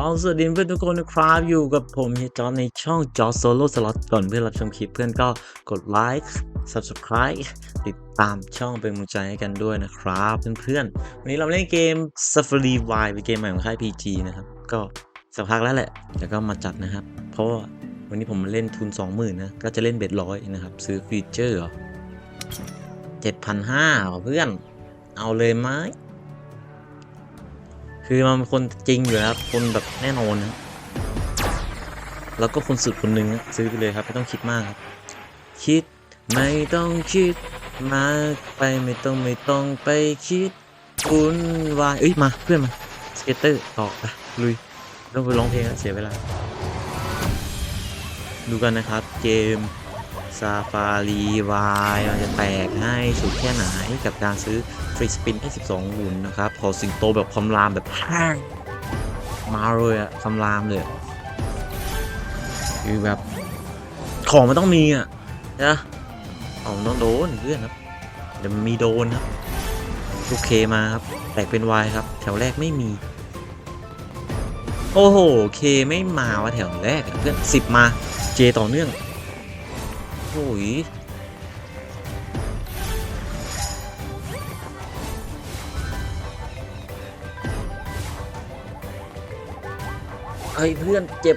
เอสวัสดีเพื่อนทุกคนนะครับ อยู่กับผมเฮียจอในช่องจอโซโล่สล็อตก่อนเพื่อนรับชมคลิปเพื่อนก็กดไลค์ subscribe ติดตามช่องเป็นกำลังใจให้กันด้วยนะครับเพื่อนๆ วันนี้เราเล่นเกม Safari Y เป็นเกมใหม่ของค่าย PG นะครับ ก็สักพักแล้วแหละแต่ก็มาจัดนะครับ เพราะว่าวันนี้ผมมาเล่นทุน 20,000นะก็จะเล่นเบ็ดร้อยนะครับ ซื้อฟีเจอร์เหรอ7,500เหรอเพื่อนเอาเลยไหม คือมันเป็นคนจริงอยู่แล้วคนแบบแน่นอนนะแล้วก็คนสุดคนหนึ่งซื้อไปเลยครับไม่ต้องคิดมากครับ คิดไม่ต้องคิดมากไปไม่ต้องไม่ต้องไปคิดวุ่นวายเอ้ยมาเพื่อนมาสเก็ตเตอร์ต่อไปลุยต้องไปร้องเพลงเสียเวลา ดูกันนะครับเกม ซาฟารีวายมันจะแตกให้สุดแค่ไหนกับการซื้อฟรีสปินให้12หุ่นนะครับพอสิงโตแบบคำรามแบบแห้งมาเลยอะคำรามเลยคือแบบของมันต้องมีอะนะของมันต้องโดนเพื่อนครับเดี๋ยวมีโดนครับลูกเคมาครับแตกเป็นวายครับ แถวแรกไม่มี โอ้โหเคไม่มาวะแถวแรกเพื่อนสิบมาเจต่อเนื่อง โอ้ยไอ้ยเพื่อนเจ็บ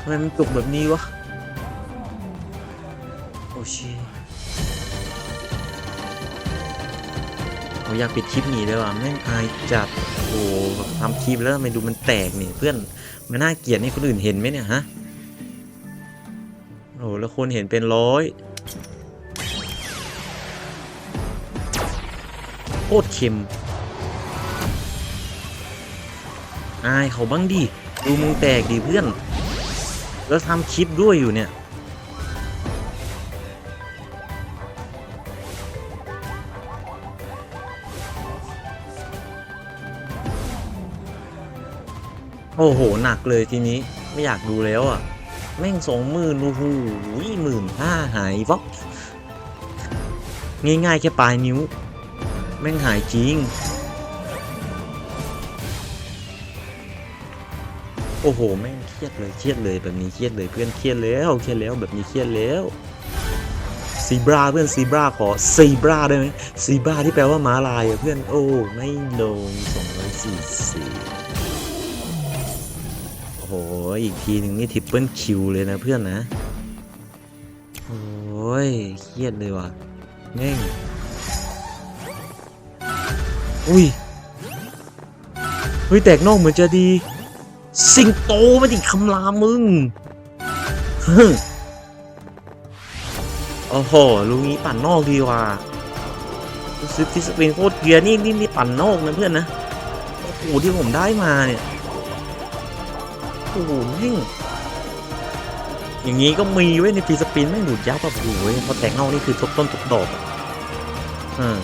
ทำไมมันจุกแบบนี้วะ โอ้ชีผมอยากปิดคลิปหนีเลยว่ะแม่งอายจัด โอ้ทำคลิปแล้วทำไมดูมันแตกนี่เพื่อน มันน่าเกลียดนี่คนอื่นเห็นไหมเนี่ยฮะ โอ้แล้วคนเห็นเป็นร้อยโคตรเค็มอายเขาบ้างดิดูมึงแตกดิเพื่อน แล้วทำคลิปด้วยอยู่เนี่ยโอ้โห หนักเลยทีนี้ไม่อยากดูแล้วอะ แม่งสองหมื่นโอ้โหหมื่นห้าหายวับง่ายๆแค่ปลายนิ้ว แม่งหายจริง โอ้โห แม่งเครียดเลยเครียดเลยแบบนี้เครียดเลยเพื่อนเครียดแล้วเครียดแล้วแบบนี้เครียดแล้วซีบราเพื่อนซีบราขอซีบราได้ไหมซีบราที่แปลว่าม้าลายอะเพื่อนโอ้ไม่ลงสองร้อยสี่สิบ โอ้โห อีกทีหนึ่งนี่ทิปเปิลคิวเลยนะเพื่อนนะ โอ้ย เครียดเลยว่ะแม่งอุ้ยเฮ้ย แตกนอกเหมือนจะดี สิงโตมาดิคำรามมึงโอ้โหลุงนี้ปั่นนอกดีว่ะซื้อฟิสเปนโคตรเกียร์นี่นี่นี่ปั่นนอกนะเพื่อนนะ โอ้โหที่ผมได้มาเนี่ย โอ้โหแม่งอย่างงี้ก็มีไว้ยในฟีสปินแม่งดูดยับแบบโอ้โหพอแตกนอกนี่คือทบต้นทบดอกอะอ่า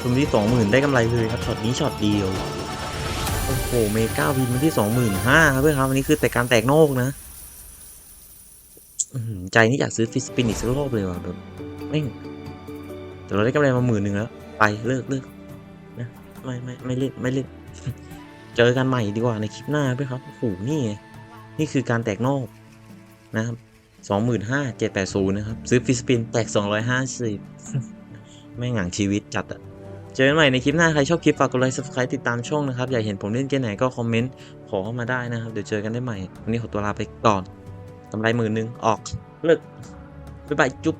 ทุนที่สองหมื่นได้กำไรเลยครับช็อตนี้ช็อตเดียวโอ้โหเมกาวินมาที่สองหมื่นห้าครับเพื่อนครับอันนี้คือแต่การแตกนอกนะใจนี่อยากซื้อฟิสปินอีกสักรอบเลยว่ะแบบแม่งแต่เราได้กำไรมาหมื่นหนึ่งแล้ว ไปเลิกเลิกนะไม่ไม่ไม่เล่นไม่เล่น เจอกันใหม่ดีกว่าในคลิปหน้าเพื่อนครับโอ้โหนี่ไงนี่คือการแตกนอกนะครับสองหมื่นห้าเจ็ดแปดศูนย์นะครับ ซื้อฟิสปินแตกสองร้อยห้าสิบแม่งหงังชีวิตจัดอะเจอกันใหม่ในคลิปหน้า ใครชอบคลิปฝากกดไลค์ subscribe ติดตามช่องนะครับ อยากเห็นผมเล่นเกมไหนก็คอมเมนต์ ขอเข้ามาได้นะครับ เดี๋ยวเจอกันได้ใหม่ วันนี้ขอตัวลาไปก่อนกำไรหมื่นหนึ่งออก เลิกบ๊ายบายจุ๊บ